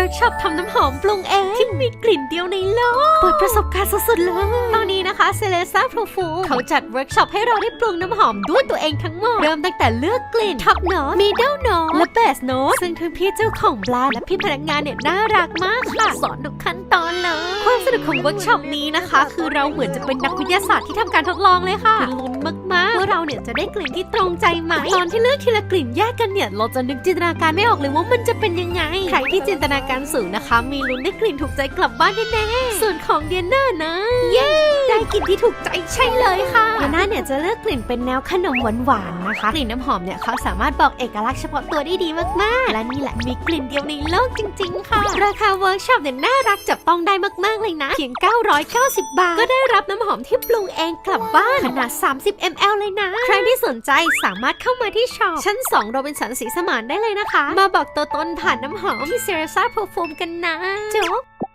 วิร์กช็อปทำน้ำหอมปรุงเองที่มีกลิ่นเดียวในโลกเปิดประสบการณ์สุดๆเลย ตอนนี้นะคะเซเลซ่าพรูฟูเขาจัดเวิร์กช็อปให้เราได้ปรุงน้ำหอมด้วยตัวเองทั้งหมด เริ่มตั้งแต่เลือกกลิ่นท็อปโน้ตมิดเดิลโน้ตและเบสโน้ตซึ่งทั้งพี่เจ้าของแบรนด์และพี่พนักงานเนี่ยน่ารักมากค่ะ สอนทุกขั้นตอนเลยความส นุกของเวิร์กช็อปนี้นะคะ คือเราเหมือนจะเป็นนักวิทยาศาสตร์ที่ทำการทดลองเลยค่ะคือลุ้นมากๆว่าเราเนี่ยจะได้กลิ่นที่ตรงใจไหมตอนที่เลือกทีละกลิ่นแยกกันเนี่ย เราจะนึกจินตนาการไม่ออกเลยว่ามันจะเป็นยังไง ใครที่จินตนาการสูงนะคะ มีลุ้นได้กลิ่นถูกใจกลับบ้านแน่ๆส่วนของเดียน่านะ เย้ได้กลิ่นที่ถูกใจใช่เลยค่ะเดียน่าเนี่ยจะเลือกกลิ่นเป็นแนวขนมหวานๆนะคะ กลิ่นน้ำหอมเนี่ยเขาสามารถบอกเอกลักษณ์เฉพาะตัวได้ดีมากๆ และนี่แหละมีกลิ่นเดียวในโลกจริง ๆ ค่ะ ราคาเวิร์กช็อปเนี่ยน่ารักจับต้องได้มากๆเลยนะ เพียง 990 บาท ก็ได้รับน้ำหอมที่ปรุงเองกลับบ้านขนาด 30 ml เลยนะ ใครที่สนใจสามารถเข้ามาที่ช็อปชั้น 2 โรบินสันสีสมานได้เลยนะคะ มาบอกตัวตนผ่านน้ำหอมมิเซราซาเพอร์ฟูมกันนะจบ